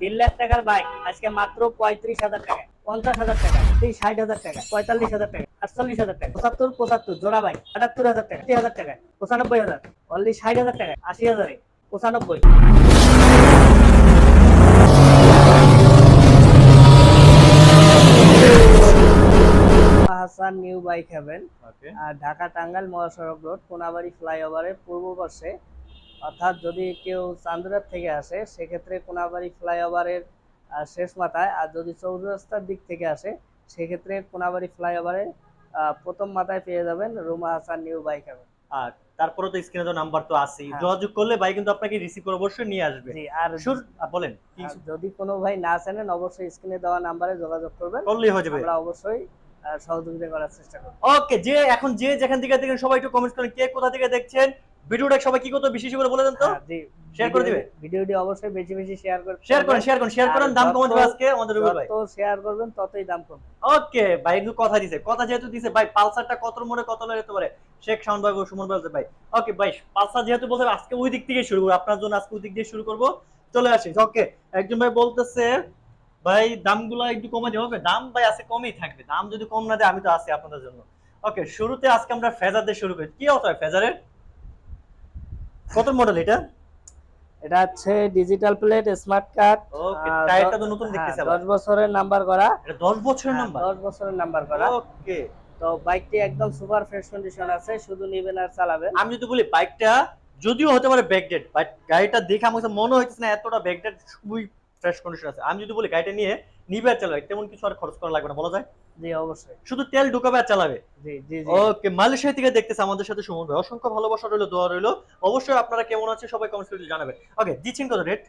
তিন লাখ টাকার বাইক আজকে মাত্র পঁয়ত্রিশ হাজার টাকা পঞ্চাশ হাজার টাকা তিরিশ ষাট হাজার টাকা পঁয়তাল্লিশ হাজার টাকা আটচল্লিশ হাজার টাকা পঁচাত্তর পঁচাত্তর জোড়া বাইক আটাত্তর হাজার টাকা আশি হাজার টাকা পঁচানব্বই হাজার অনলি ষাট হাজার টাকা আশি হাজারে পঁচানব্বই। হাসান নিউ বাইক হ্যাভেন আর ঢাকা টাঙ্গাইল মহাসড়ক রোড কোনাবাড়ি ফ্লাইওভারের পূর্ব পাশে অর্থাৎ যদি কেউ চান্দুরার থেকে আসে সেক্ষেত্রে কোনাবাড়ি ফ্লাইওভারের শেষ মাথায় আর যদি চৌরাস্তার দিক থেকে আসে সেক্ষেত্রে কোনাবাড়ি ফ্লাইওভারের প্রথম মাথায় পেয়ে যাবেন রুমা হাসান নিউ বাইক আর তারপরে তো স্ক্রিনে তো নাম্বার তো আছেই। হ্যাঁ। যোগাযোগ করলে ভাই কিন্তু আপনাকে রিসিভ করে অবশ্যই নিয়ে আসবে। জি আর বলেন যদি কোনো ভাই না চেনেন অবশ্যই স্ক্রিনে দেওয়া নাম্বারে যোগাযোগ করবেন। করলেই হয়ে যাবে। আমরা অবশ্যই সহযোগিতা করার চেষ্টা করব। ওকে যে এখন যে যেখান থেকে দেখেন সবাই একটু কমেন্ট করেন কে কোথা থেকে দেখছেন? ভিডিওটা সবাই কি করতে বেশি করে বলে দেন তো। হ্যাঁ, জি Share করে দিবে? ভিডিওটি অবশ্যই বেশি বেশি শেয়ার করবেন। শেয়ার করেন শেয়ার করেন শেয়ার করেন দাম যত- কমাতে আজকে আমাদের রুবেল ভাই। যত শেয়ার করবেন ততই দাম কমবে। ওকে ভাই একটু কথা দিছে। কথা যেহেতু দিছে ভাই পালসারটা কত মনে কত লাগে যেতে পারে? শেখ শাওন ভাই ও সুমন ভাই ভাই ওকে ভাই পালসার যেহেতু বলছে আজকে ওই দিক থেকে শুরু করব আপনার জন্য আজকে ওই দিক দিয়ে শুরু করব। চলে আসি ওকে একজন ভাই বলতেছে ভাই দামগুলো একটু কমে যাবে দাম ভাই আছে কমই থাকবে দাম যদি কম না দেয় আমি তো আছি আপনাদের জন্য। ওকে শুরুতে আজকে আমরা ফেজার দিয়ে শুরু করি। কি অবস্থা ফেজারের? কত মডেল এটা? এটা হচ্ছে digital plate smart card okay টায়ারটা তো নতুন দেখতেছি আবার। দশ বছরের নাম্বার করা। এটা 10 বছরের হ্যাঁ, নাম্বার দশ বছরের নাম্বার করা। ওকে তো বাইকটি একদম সুপার ফ্রেশ কন্ডিশন আছে শুধু নিবেন আর চালাবেন। আমি যদি বলি বাইকটা যদিও হতে পারে ব্যাকডেট বাট গাড়িটা দেখে আমার মনে হইতেছে না এতটা ব্যাকডেট খুবই ফ্রেশ কন্ডিশন আছে। আমি যদি বলি গাড়িটা নিয়ে নিবে আর চালাবে তেমন কিছু আর খরচ করা লাগবে না বলা যায়? জি অবশ্যই। শুধু তেল ঢুকাবে আর চালাবে? জি জি ওকে মালয়েশিয়া থেকে দেখতেছে আমাদের সাথে সুমন ভাই। অসংখ্য ভালোবাসা রইল দোয়া রইল। অবশ্যই আপনারা কেমন আছে সবাই কমেন্ট করে জানাবেন। ওকে দিচ্ছেন কত রেট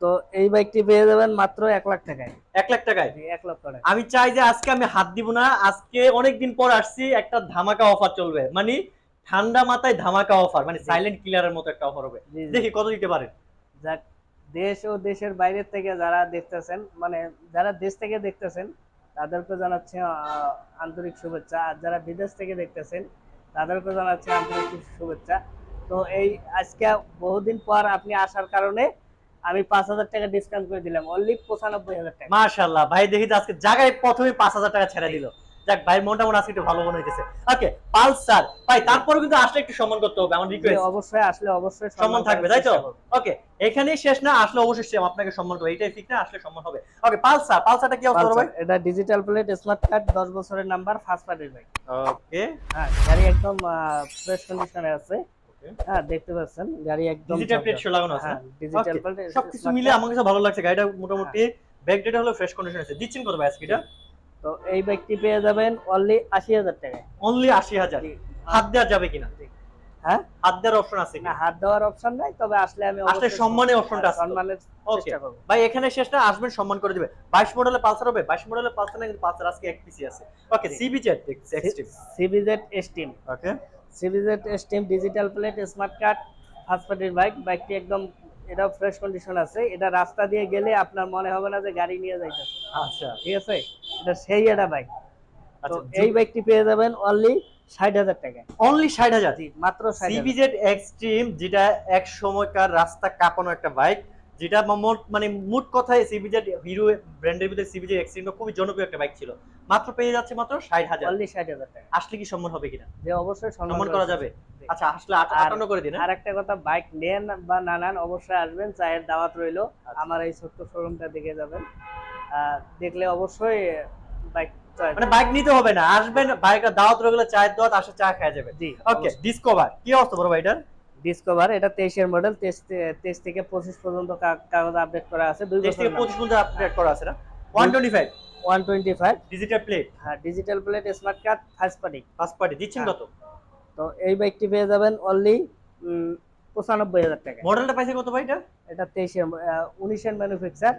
তো এই বাইকটি পেয়ে যাবেন মাত্র এক লাখ টাকায়। এক লাখ টাকায়? এক লক্ষ টাকা আমি চাই যে আজকে আমি হাত দিব না আজকে অনেকদিন পর আসছি একটা ধামাকা অফার চলবে। মানে ঠান্ডা মাথায় ধামাকা অফার মানে সাইলেন্ট কিলারের মতো একটা অফার হবে। দেখি কত দিতে পারেন। যাক দেশ ও দেশের বাইরে থেকে যারা দেখতেছেন মানে যারা দেশ থেকে দেখতেছেন, তাদেরকে জানাচ্ছি আন্তরিক শুভেচ্ছা। আর যারা বিদেশ থেকে দেখতেছেন, তাদেরকে জানাচ্ছি আন্তরিক শুভেচ্ছা। তো এই আজকে বহুদিন পর আপনি আসার কারণে আমি পাঁচ হাজার টাকা ডিসকাউন্ট করে দিলাম। অনলি পঁচানব্বই হাজার টাকা। মাশাআল্লাহ, ভাই দেখি আজকে জায়গায় প্রথমে পাঁচ হাজার টাকা ছেড়ে দিল। যাক ভাই মনটা মনে আজকে একটু ভালো মনে হইতেছে। ওকে পালসার ভাই তারপরে কিন্তু আসলে একটু সম্মান করতে হবে আমার রিকোয়েস্ট অবশ্যই আসলে অবশ্যই সম্মান থাকবে তাই তো? ওকে এখানেই শেষ না আসলে অবশ্যই same, আপনাকে সম্মান করবে। এটাই ঠিক না আসলে সম্মান হবে। ওকে পালসার পালসারটা কি অবস্থা ভাই? এটা ডিজিটাল প্লেট স্মার্ট কার্ড দশ বছরের নাম্বার ফার্স্ট পার্টির বাইক ওকে হ্যাঁ গাড়ি একদম ফ্রেশ কন্ডিশনে আছে। হ্যাঁ দেখতে পাচ্ছেন গাড়ি একদম ডিজিটাল প্লেট শো লাগানো আছে হ্যাঁ ডিজিটাল প্লেট সবকিছু মিলে আমার কাছে ভালো লাগছে গাড়িটা মোটামুটি ব্যাক ডেটা হলো ফ্রেশ কন্ডিশন আছে। দিচ্ছেন কত ভাই আজকে এটা? তো এই বাইকটি পেয়ে যাবেন অনলি আশি হাজার টাকায়। অনলি আশি হাজার? হাত দেওয়া যাবে কিনা? হ্যাঁ? হাত দেওয়ার অপশন আছে না হাত দেওয়ার অপশন নাই তবে আসলে আমি আসলে সম্মানের সম- আছে সম্মানের চেষ্টা করব। ভাই এখানে শেষ না আসবেন সম্মান করে দিবে বাইশ মডেলের পালসার হবে বাইশ মডেলের পালসার না কিন্তু পালসার আজকে এক পিসি আছে। Okay Xtreme CBZ CBZ digital plate smart card first পার্টির বাইক বাইকটি একদম এটা ফ্রেশ কন্ডিশন আছে। এটা রাস্তা দিয়ে গেলে আপনার মনে হবে না যে গাড়ি নিয়ে যাইতেছে। আচ্ছা। ঠিক আছে? এটা সেই একটা বাইক তো আচ্ছা এই বাইকটি পেয়ে যাবেন অনলি ষাট হাজার টাকায়। অনলি ষাট হাজার? জি মাত্র ষাট সিবি এক্সট্রিম যেটা এক সময়কার রাস্তা কাঁপানো একটা বাইক যেটা মানে মোট কথায় সিবি জেড হিরো ব্র্যান্ডের ভিতরে সিবি জেড এক্সট্রিম খুবই জনপ্রিয় একটা বাইক ছিল। মাত্র পেয়ে যাচ্ছে মাত্র ষাট হাজার। অনলি ষাট হাজার টাকা। আসলে কি সম্মান হবে কিনা? যে অবশ্যই সম্মান করা যাবে? আচ্ছা আসলে আটান্ন করে দিন হ্যাঁ? আর একটা কথা বাইক নেন বা না নেন অবশ্যই আসবেন। চায়ের দাওয়াত রইল। আচ্ছা। আমার এই ছোট্ট শোরুমটা দেখে যাবেন। দেখলে অবশ্যই বাইক মানে বাইক নিতে হবে না আসবেন বাইকটা দাওয়াত রয়ে চায়ের দাওয়াত আসে চা খাওয়া যাবে জি ওকে ডিসকভার কি অবস্থা বড় ডিসকভার এটা তেইশের মডেল তেইশ থেকে পঁচিশ পর্যন্ত কাগজ আপডেট করা আছে দুই থেকে পঁচিশ পর্যন্ত আপডেট করা আছে না? One twenty five one twenty five digital plate হ্যাঁ digital plate smart card first party first party দিচ্ছেন হ্যাঁ। কত? তো এই বাইকটি পেয়ে যাবেন অনলি পঁচানব্বই হাজার টাকা মডেলটা পাইছে কত ভাই এটা? এটা তেইশের উনিশের ম্যানুফ্যাকচার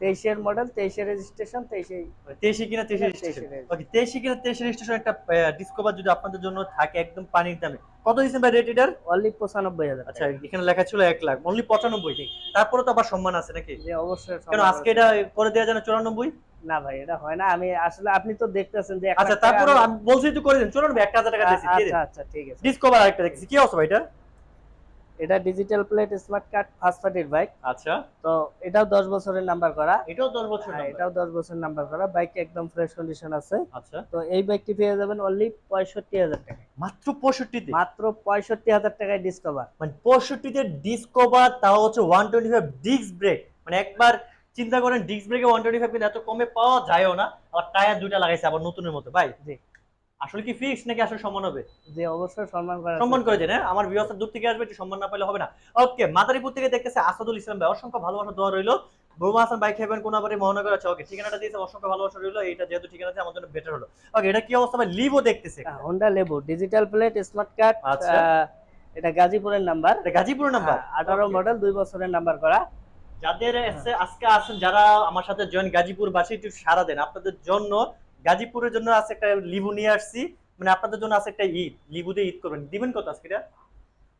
তেইশের মডেল তেইশের রেজিস্ট্রেশন তেইশে তেইশে কিনা তেইশে তেইশে রেজিস্ট্রেশন ওকে তেইশে কিনা তেইশে রেজিস্ট্রেশন একটা ডিসকভার যদি আপনাদের জন্য থাকে একদম পানির দামে। কত দিচ্ছেন ভাই রেট এটার? অনলি পঁচানব্বই হাজার আচ্ছা এখানে লেখা ছিল এক লাখ অনলি পঁচানব্বই। তারপরে তো আবার সম্মান আছে নাকি? অবশ্যই কেন আজকে এটা করে দেওয়া যায় না চুরানব্বই? না ভাই এটা হয় না। আমি আসলে আপনি তো দেখতেছেন যে এক আচ্ছা তারপরে আমি- বলছি তো করে দিন চুরানব্বই একটা হাজার টাকা আচ্ছা আচ্ছা ঠিক আছে। ডিসকভার আরেকটা দেখছি কি অবস্থা ভাই এটা? এটা digital plate smart card first পার্টির বাইক আচ্ছা। তো এটাও দশ বছরের নাম্বার করা। এটাও দশ বছর হ্যাঁ, এটাও দশ বছর নাম্বার করা। বাইক একদম ফ্রেশ কন্ডিশন আছে। আচ্ছা। তো এই বাইকটি পেয়ে যাবেন অনলি পঁয়ষট্টি হাজার টাকা মাত্র পঁয়ষট্টিতে? মাত্র পঁয়ষট্টি হাজার টাকায় ডিসকভার মানে পঁয়ষট্টিতে ডিসকভার তাও হচ্ছে one twenty five disc brake মানে একবার চিন্তা করেন ডিস্ক ব্রেকে ওয়ান টোয়েন্টি ফাইভ কিন্তু এত কমে পাওয়া যায়ও না। আবার টায়ার দুইটা লাগাইছে আবার নতুনের মতো ভাই। জি। আসলে কি ফিক্স নাকি আসলে সম্মান হবে? যে অবশ্যই সম্মান করা সম্মান করে দেন হ্যাঁ? আমার বিবাসের দূর থেকে আসবে একটু সম্মান না পেলে হবে না। ওকে মাদারীপুর থেকে দেখতেছে আসাদুল ইসলাম ভাই অসংখ্য ভালোবাসা দোয়া রইল। বৌমা হাসান বাইক হেবেন কোনাবাড়ি মহানগর আছে? ওকে ঠিকানাটা দিয়েছে অসংখ্য ভালোবাসা রইল এটা যেহেতু ঠিকানা আছে আমার জন্য বেটার হলো। ওকে এটা কি অবস্থা ভাই? লিভো দেখতেছে। হোন্ডা লেবু ডিজিটাল প্লেট স্মার্ট কার্ড আচ্ছা। এটা গাজীপুরের নাম্বার এটা গাজীপুর নাম্বার আঠারো মডেল দুই বছরের নাম্বার করা। যাদের আজকে আছেন যারা আমার সাথে জয়েন গাজীপুর বাসী একটু সারা দেন। আপনাদের জন্য গাজীপুরের জন্য আছে একটা লিবু নিয়ে আসছি। মানে আপনাদের জন্য আছে একটা ঈদ। লিবু দিয়ে ঈদ করবেন। দিবেন কত আজকে এটা?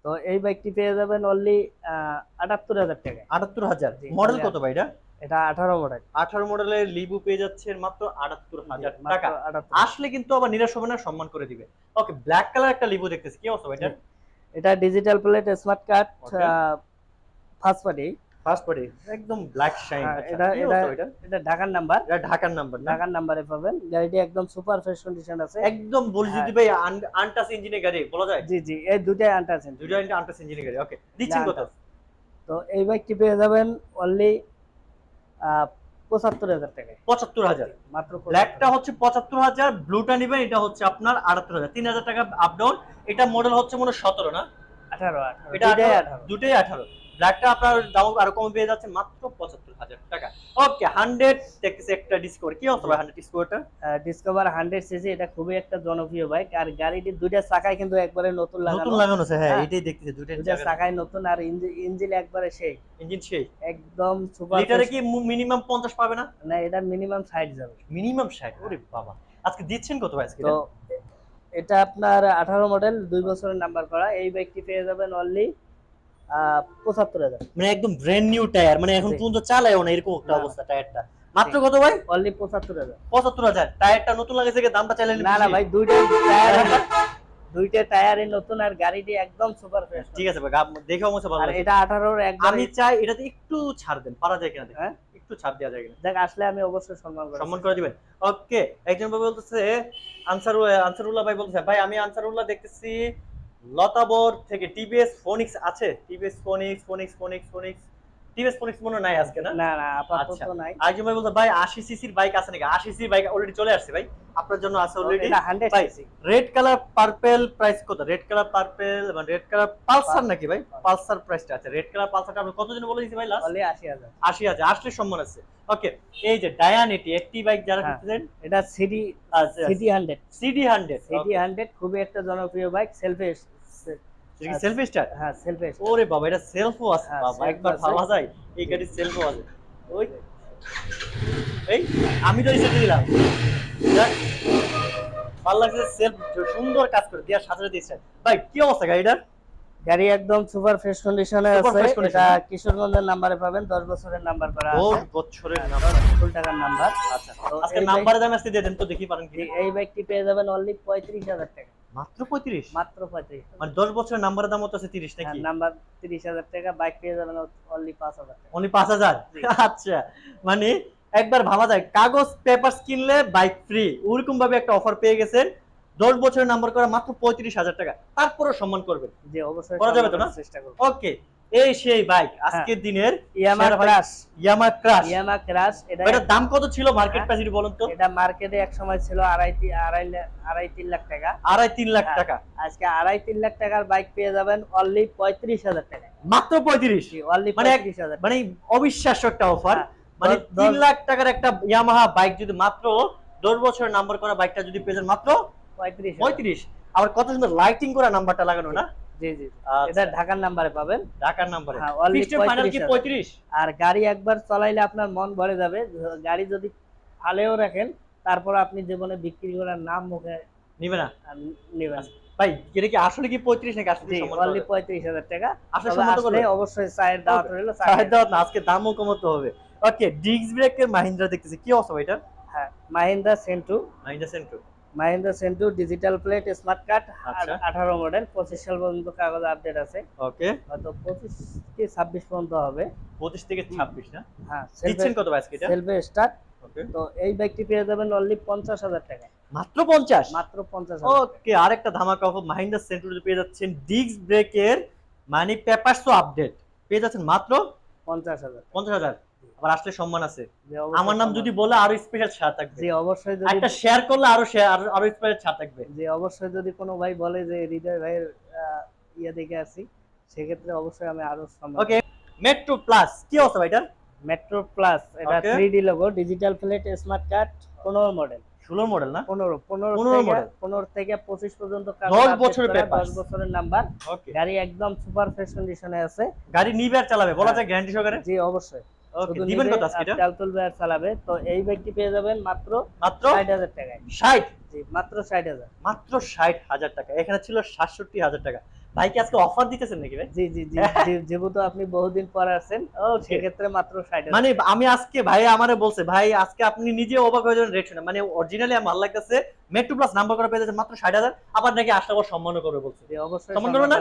তো এই বাইকটি পেয়ে যাবেন অনলি আটাত্তর হাজার টাকা। আটাত্তর হাজার। মডেল কত ভাই এটা? এটা আঠারো মডেল আঠারো মডেলের লিবু পেয়ে যাচ্ছেন মাত্র আটাত্তর হাজার টাকা। আসলে কিন্তু আবার নিরাশ হবে না সম্মান করে দিবে ওকে ব্ল্যাক কালার একটা লিবু দেখতেছি। কি অবস্থা এটা এটা digital plate smart card. First party first party একদম ব্ল্যাক শাইন এটা এটা এটা? এটা ঢাকার নাম্বার এটা ঢাকার নাম্বার ঢাকার নাম্বারে পাবেন। গাড়িটি একদম সুপার ফ্রেশ কন্ডিশন আছে। একদম বলি যদি। ভাই আনটাস ইঞ্জিনের গাড়ি বলা যায়? জি জি এই দুটাই আনটাচেন দুটো আনটাস ইঞ্জিনের গাড়ি ওকে দিচ্ছেন কত তো এই বাইকটি পেয়ে যাবেন অনলি পঁচাত্তর হাজার টাকায়। পঁচাত্তর হাজার? মাত্র ব্ল্যাকটা হচ্ছে পঁচাত্তর হাজার ব্লুটা নিবেন এটা হচ্ছে আপনার আটাত্তর হাজার। তিন হাজার টাকা আপ ডাউন এটা মডেল হচ্ছে মনে হয় সতেরো না? আঠারো দুটোই আঠারো। ব্ল্যাকটা আপনার দাম আরও কমে পেয়ে যাচ্ছে মাত্র পঁচাত্তর হাজার টাকা। ওকে হান্ড্রেড দেখতেছি একটা ডিসকভার কি ভাই হান্ড্রেড ডিসকভারটা ডিসকভার হান্ড্রেড সিসি এটা খুবই একটা জনপ্রিয় বাইক আর গাড়িটির দুইটা চাকায় কিন্তু একবারে নতুন লাগানো। নতুন লাগানো আছে হ্যাঁ হ্যাঁ। এটাই দেখতেছি দুইটা চাকায়। নতুন আর ইঞ্জিন একবারে সেই। ইঞ্জিন সেই। একদম সুপার লিটারে কি মিনিমাম পঞ্চাশ পাবে না? না এটা মিনিমাম সাইড যাবে। মিনিমাম ষাট ওরে বাবা। আজকে দিচ্ছেন কত ভাই আজকে তো এটা? আপনার আঠারো মডেল দুই বছরের নাম্বার করা। এই বাইকটি পেয়ে যাবেন অনলি পঁচাত্তর হাজার। মানে একদম ব্র্যান্ড নিউ টায়ার মানে এখন পর্যন্ত চালায়ও না এরকম একটা অবস্থা টায়ারটা মাত্র কত ভাই? অনলি পঁচাত্তর হাজার। পঁচাত্তর হাজার। টায়ারটা নতুন লাগাইছে দামটা চাইলেন না না ভাই দুইটা টায়ার দুইটা নতুন আর গাড়িটি একদম সুপার ফ্রেশ ঠিক আছে ভাই দেখেও মনে ভালো আর। এটা আঠারোর একবার আমি চাই এটাতে একটু ছাড় দেন পারা যায় কিনা হ্যাঁ? একটু ছাড় দেওয়া যায় কিনা। দেখ আসলে আমি অবশ্যই সম্মান করব সম্মান করে দিবেন। ওকে একজন ভাই বলতেছে আনসার আনসারুল্লাহ ভাই বলতেছে ভাই আমি আনসারুল্লাহ দেখতেছি লতাবর থেকে টিভিএস ফোনিক্স আছে? TVS Phoenix Phoenix Phoenix Phoenix TVS Phoenix মনে নাই আজকে না? না না আপাতত আচ্ছা। নাই। আরেকজন ভাই বলতে ভাই আশি সিসির বাইক আছে নাকি? আশি সিসির বাইক অলরেডি চলে আসছে ভাই। আপনার জন্য আছে অলরেডি হান্ড্রেড ভাই, CC red colour purple price কত? রেড কালার পার্পেল মানে রেড কালার পালসার নাকি ভাই? পালসার প্রাইসটা আছে। রেড কালার পালসারটা আপনি কত জন বলে দিয়েছি ভাই লাস্ট হাজার। আশি হাজার আসলে সম্মান আছে। ওকে এই যে ডায়ানিটি একটি বাইক যারা হ্যাঁ। কিনতেছেন এটা CD CD hundred CD hundred CD hundred খুবই একটা জনপ্রিয় বাইক সেলফি সেলফি স্টার হ্যাঁ সেলফি ওরে বাবা এটা সেলফও আছে হ্যাঁ, বাবা একবার ভাবা যায় এই গাড়ির সেলফও আছে। ওই এই আমি তো দিলাম। ভালো লাগছে সেলফ সুন্দর কাজ করে দেওয়ার সাথে দিয়েছে। ভাই কি অবস্থা গাড়িটার? গাড়ি একদম সুপার ফ্রেশ কন্ডিশনে আছে। এটা হ্যাঁ? কিশোরগঞ্জের নাম্বারে পাবেন দশ বছরের নাম্বার করা আছে। বছরের নাম্বার ফুল টাকার নাম্বার আচ্ছা আজকে নাম্বারে দাম আজকে দিয়ে দেন তো দেখি পারেন কি এই- বাইকটি পেয়ে যাবেন অনলি পঁয়ত্রিশ হাজার টাকা। মাত্র পঁয়ত্রিশ? মাত্র পঁয়ত্রিশ। মানে দশ বছরের নাম্বারের দাম হচ্ছে তিরিশ নাকি? নাম্বার তিরিশ হাজার টাকা বাইক পেয়ে যাবেন অনলি পাঁচ হাজার টাকা। অনলি পাঁচ হাজার? জি। আচ্ছা মানে একবার ভাবা যায় কাগজ পেপার কিনলে বাইক ফ্রি ওরকম ভাবে একটা অফার পেয়ে গেছেন দশ বছরের নাম্বার করা মাত্র পঁয়ত্রিশ হাজার টাকা। তারপরে সম্মান করবেন। যে অবশ্যই করা যাবে তো না? চেষ্টা করব। ওকে এই সেই বাইক আজকের দিনের Yamaha Crux Yamaha Crux Yamaha Crux এটা এটার দাম কত ছিল মার্কেট হ্যাঁ। প্রাইস বলুন তো? এটা মার্কেটে এক সময় ছিল আড়াই আড়াই আড়াই তিন লাখ টাকা। আড়াই তিন লাখ হ্যাঁ। টাকা। আজকে আড়াই তিন লাখ টাকার বাইক পেয়ে যাবেন অনলি পঁয়ত্রিশ হাজার টাকা মাত্র পঁয়ত্রিশ? অনলি মানে মানে অবিশ্বাস্য একটা অফার হ্যাঁ, মানে তিন লাখ টাকার একটা ইয়ামাহা বাইক যদি মাত্র দশ বছরের নাম্বার করা বাইকটা যদি পেয়ে যান মাত্র পঁয়ত্রিশ পঁয়ত্রিশ। আবার কত সুন্দর লাইটিং করা নাম্বারটা লাগানো না? জি জি জি। আচ্ছা, এটা ঢাকার নাম্বারে পাবেন। ঢাকার নাম্বারে। হ্যাঁ, ফাইনাল কি 35,000 আর গাড়ি একবার চলাইলে আপনার মন ভরে যাবে। গাড়ি যদি ফালেও রাখেন তারপর আপনি জীবনে বিক্রি করার নাম মুখে নিবে না। নেবেন ভাই এটা কি আসলে কি পঁয়ত্রিশ নাকি আসলে অনলি করবে? পঁয়ত্রিশ হাজার টাকা। আসলে? অবশ্যই চায়ের দাওয়াত রইল চায়ের খেয়ে- দাওয়াত না আজকে দামও কমাতে হবে। ওকে ডিস্ক ব্রেকের মাহিন্দ্রা দেখতেছি। কি অবস্থা ভাই এটা হ্যাঁ Mahindra Centuro Mahindra Centuro Mahindra Centuro digital plate smart card. আঠারো মডেল পঁচিশ সাল পর্যন্ত কাগজ আপডেট আছে। ওকে হয়তো পঁচিশ কি ছাব্বিশ পর্যন্ত হবে। পঁচিশ থেকে ছাব্বিশ না? হ্যাঁ দিচ্ছেন কত আজকে এটা? সেলফে স্টার্ট ওকে তো এই বাইকটি পেয়ে যাবেন অনলি পঞ্চাশ হাজার টাকা মাত্র পঞ্চাশ? মাত্র পঞ্চাশ ওকে আরেকটা ধামাকা অফার মাহিন্দ্রা সেন্টুরি পেয়ে যাচ্ছেন ডিস্ক ব্রেকের মানে পেপারসও আপডেট পেয়ে যাচ্ছেন মাত্র পঞ্চাশ হাজার পঞ্চাশ হাজার। আবার আসলে সম্মান আছে। আমার নাম যদি বলে আরও স্পেশাল ছাড় থাকবে। জি অবশ্যই যদি একটা শেয়ার করলে আরও শেয়ার আরও স্পেশাল ছাড় থাকবে। যে অবশ্যই যদি কোনো ভাই বলে যে হৃদয় ভাইয়ের ইয়ে দেখে আসি সেক্ষেত্রে অবশ্যই আমি আরও ওকে মেট্রো প্লাস কি অবস্থা ভাই এটার? মেট্রো প্লাস এটা Okay. Three D logo digital plate smart card পনেরো মডেল ষোলোর মডেল না? পনেরো পনেরো 15 থেকে model। পনেরো থেকে পঁচিশ পর্যন্ত দশ বছরের papers। দশ বছরের নাম্বার গাড়ি একদম সুপার ফ্রেশ কন্ডিশনে আছে। গাড়ি নিবে আর চালাবে বলা হ্যাঁ। যায় গ্যারান্টি সহকারে? জি অবশ্যই। দিবেন কত আজকে এটা? চাল আর চালাবে। তো এই বাইকটি পেয়ে যাবেন মাত্র মাত্র? ষাট হাজার টাকায়। ষাট? জি মাত্র ষাট হাজার। মাত্র ষাট হাজার টাকা। এখানে ছিল সাতষট্টি হাজার টাকা। ভাই কি আজকে অফার দিতেছেন নাকি ভাই? জি জি জি যেহেতু আপনি বহুদিন পর. সেক্ষেত্রে মাত্র ষাট হাজার। মানে আমি আজকে ভাই আমারে বলছে ভাই আজকে আপনি নিজে অবাক হয়ে যাবেন রেট শুনে। মানে অরিজিনালি আমার লাগতেছে মেট্রো প্লাস নাম্বার করে পেয়ে যাচ্ছে মাত্র ষাট হাজার আবার নাকি সম্মানও করবে বলছে। জি অবশ্যই সম্মান করবে না?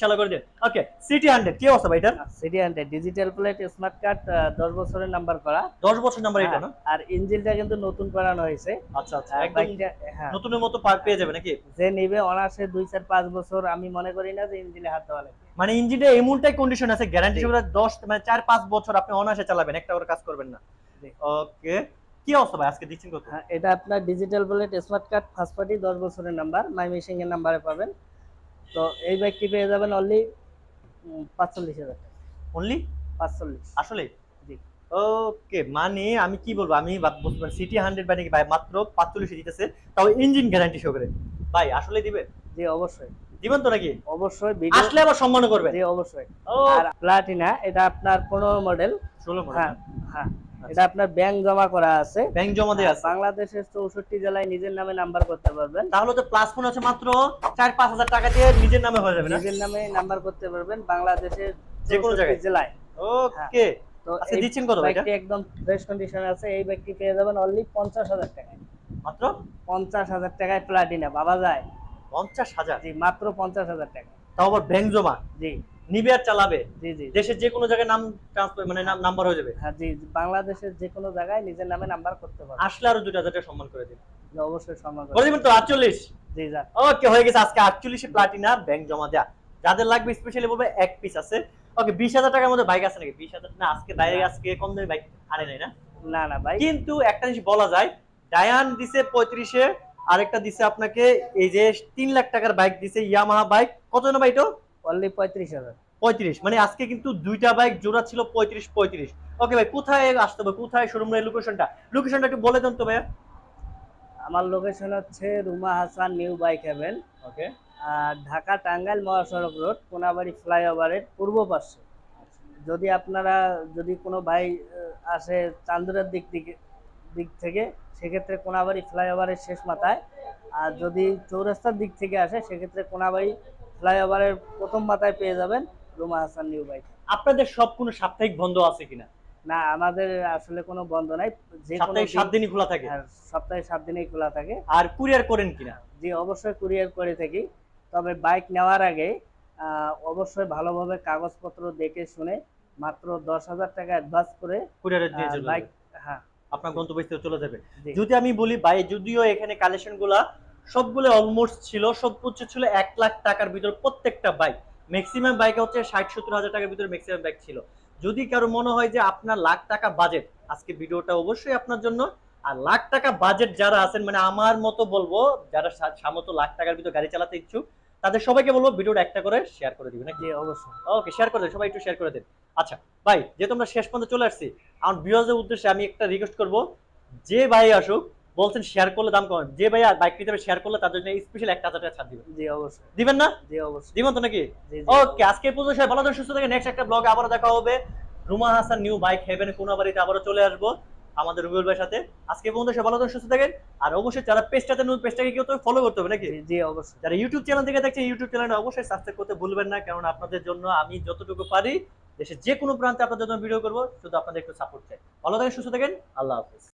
সম্মান করে দিন ওকে সিটি হান্ড্রেড কি অবস্থা ভাই এটা CT hundred digital plate smart card দশ বছরের নাম্বার করা। দশ বছর নাম্বার এটা না? হ্যাঁ, আর ইঞ্জিনটা কিন্তু নতুন করানো হয়েছে। আচ্ছা আচ্ছা একদম হ্যাঁ। নতুনের মতো পেয়ে যাবে নাকি? যে নিবে অনার্সে দুই চার পাঁচ বছর আমি মনে করি ইঞ্জিনে হাত দেওয়া লাগবে মানে ইঞ্জিনটা এমনটাই কন্ডিশন আছে গ্যারান্টি মানে চার পাঁচ বছর আপনি অনায়াসে চালাবেন একটা করে কাজ করবেন না। ওকে কি অবস্থা ভাই? আজকে দিচ্ছেন কত? হ্যাঁ, এটা আপনার digital plate smart card first party দশ বছরের নাম্বার মাই মিশিং এর নাম্বারে পাবেন। তো এই বাইকটি পেয়ে যাবেন অনলি পাঁচচল্লিশ হাজার টাকা। অনলি পাঁচচল্লিশ। আসলে? জি। ওকে মানে আমি কি বলব আমি পারি সিটি হান্ড্রেড মানে কি ভাই মাত্র পাঁচচল্লিশে দিতেছে তাও ইঞ্জিন গ্যারান্টি সহকারে। ভাই আসলে দিবে? জি অবশ্যই। দিবেন তো নাকি? অবশ্যই ভিডিও আসলে আবার সম্মান করবে জি অবশ্যই। আর প্লাটিনা এটা আপনার পনেরো মডেল ষোলো হ্যাঁ হ্যাঁ। এটা আপনার ব্যাংক জমা করা আছে। ব্যাংক জমা দিয়ে আছে। বাংলাদেশের চৌষট্টি জেলায় নিজের নামে নাম্বার করতে পারবেন। তাহলে তো প্লাস ফোন আছে মাত্র চার পাঁচ হাজার টাকা দিয়ে নিজের নামে হয়ে যাবে না? নিজের নামে নাম্বার করতে পারবেন বাংলাদেশের যে কোনো জায়গায়? জেলায়। ওকে তো আচ্ছা এই দিচ্ছেন কত ভাই এটা? একদম ফ্রেশ কন্ডিশনে আছে এই বাইকটি পেয়ে যাবেন অনলি পঞ্চাশ হাজার টাকায়। মাত্র? পঞ্চাশ হাজার টাকায় প্লাটিনা বাবা যায়। পঞ্চাশ হাজার? জি মাত্র পঞ্চাশ হাজার টাকা। তাও আবার ব্যাংক জমা? জি। নিবে আর চালাবে? জি জি দেশের যে কোনো জায়গায় নাম ট্রান্সফার মানে নাম নাম্বার হয়ে যাবে? হ্যাঁ জি বাংলাদেশের যে কোনো জায়গায় নিজের নামে নাম্বার করতে পারবেন আসলে আরও দুটো হাজার টাকা সম্মান করে দিন। অবশ্যই সম্মান করে দিবেন তো আটচল্লিশ? জি যা। ওকে হয়ে গেছে আজকে আটচল্লিশে প্লাটিনা ব্যাংক জমা দেয়া। যাদের লাগবে স্পেশালি বলবে এক পিস আছে। ওকে বিশ হাজার টাকার মধ্যে বাইক আছে নাকি? বিশ হাজার না আজকে বাইরে আজকে কম দামে বাইক আনে নাই না? না না ভাই কিন্তু একটা জিনিস বলা যায় ডায়ান দিছে পঁয়ত্রিশে আরেকটা দিছে আপনাকে এই যে তিন লাখ টাকার বাইক দিছে ইয়ামাহা বাইক কত না বাইটো অনলি পঁয়ত্রিশ হাজার। পঁয়ত্রিশ মানে আজকে কিন্তু দুইটা বাইক জোড়া ছিল পঁয়ত্রিশ পঁয়ত্রিশ। ওকে ভাই কোথায় আসতে হবে? কোথায় শোরুম লোকেশনটা লোকেশনটা একটু বলে দেন তো ভাইয়া। আমার লোকেশন হচ্ছে Ruma Hasan new bike heaven okay আর ঢাকা টাঙ্গাইল মহাসড়ক রোড কোনাবাড়ি ফ্লাইওভারের পূর্ব পাশে। যদি আপনারা যদি কোনো ভাই আসে চান্দুরের দিক থেকে দিক থেকে সেক্ষেত্রে কোনাবাড়ি ফ্লাইওভারের শেষ মাথায়। আর যদি চৌরাস্তার দিক থেকে আসে সেক্ষেত্রে কোনাবাড়ি ফ্লাইওভারের প্রথম মাথায় পেয়ে যাবেন রুমা হাসান নিউ বাইক আপনাদের সব কোনো সাপ্তাহিক বন্ধ আছে কিনা? না আমাদের আসলে কোনো বন্ধ নাই। যে কোনো সাপ্তাহিক সাত দিনই খোলা থাকে? হ্যাঁ, সপ্তাহে সাত দিনই খোলা থাকে। আর কুরিয়ার করেন কিনা? জি অবশ্যই কুরিয়ার করে থাকি। তবে বাইক নেওয়ার আগে অবশ্যই ভালোভাবে কাগজপত্র দেখে শুনে মাত্র দশ হাজার টাকা অ্যাডভান্স করে কুরিয়ারে আহ, দিয়ে বাইক হ্যাঁ আপনার গন্তব্যস্থলে চলে যাবে। যদি আমি বলি ভাই যদিও এখানে কালেকশনগুলা সবগুলো অলমোস্ট ছিল সর্বোচ্চ ছিল এক লাখ টাকার ভিতর প্রত্যেকটা বাইক ম্যাক্সিমাম বাইক হচ্ছে ষাট সত্তর হাজার টাকার ভিতরে ম্যাক্সিমাম বাইক ছিল। যদি কারও মনে হয় যে আপনার লাখ টাকা বাজেট আজকে ভিডিওটা অবশ্যই আপনার জন্য। আর লাখ টাকা বাজেট যারা আছেন মানে আমার মতো বলব যারা সা- সামর্থ্য লাখ টাকার ভিতর গাড়ি চালাতে ইচ্ছুক তাদের সবাইকে বলব ভিডিওটা একটা করে শেয়ার করে দিবেন নাকি? অবশ্যই। ওকে শেয়ার করে দেন সবাই একটু শেয়ার করে দেন। আচ্ছা ভাই যেহেতু আমরা শেষ পর্যন্ত চলে আসছি আমার ভিউয়ার্সদের উদ্দেশ্যে আমি একটা রিকোয়েস্ট করব যে ভাই আসুক বলছেন শেয়ার করলে দাম কম যে ভাই বাইক নিতে শেয়ার করলে তাদের জন্য স্পেশাল একটা হাজার টাকা ছাড় দিবেন। জি অবশ্যই। দিবেন না? জি অবশ্যই। দিবেন তো নাকি? ওকে আজকে পর্যন্ত সবাই ভালো থাকেন সুস্থ থাকেন নেক্সট একটা ব্লগে আবার দেখা হবে। Ruma Hasan new bike heaven কোন বাড়িতে আবারও চলে আসব। আমাদের রুবেল ভাইয়ের সাথে। আজকে পর্যন্ত সবাই ভালো থাকুন সুস্থ থাকেন। আর অবশ্যই যারা পেজটাতে নতুন পেজটাকে কেউ তো ফলো করতে হবে নাকি? জি, অবশ্যই। যারা ইউটিউব চ্যানেল থেকে দেখছে ইউটিউব চ্যানেলটা অবশ্যই সাবস্ক্রাইব করতে ভুলবেন না কারণ আপনাদের জন্য আমি যতটুকু পারি দেশের যে কোনো প্রান্তে আপনাদের জন্য ভিডিও করব শুধু আপনাদের একটু সাপোর্ট চাই। ভালো থাকেন সুস্থ থাকেন আল্লাহ হাফিজ।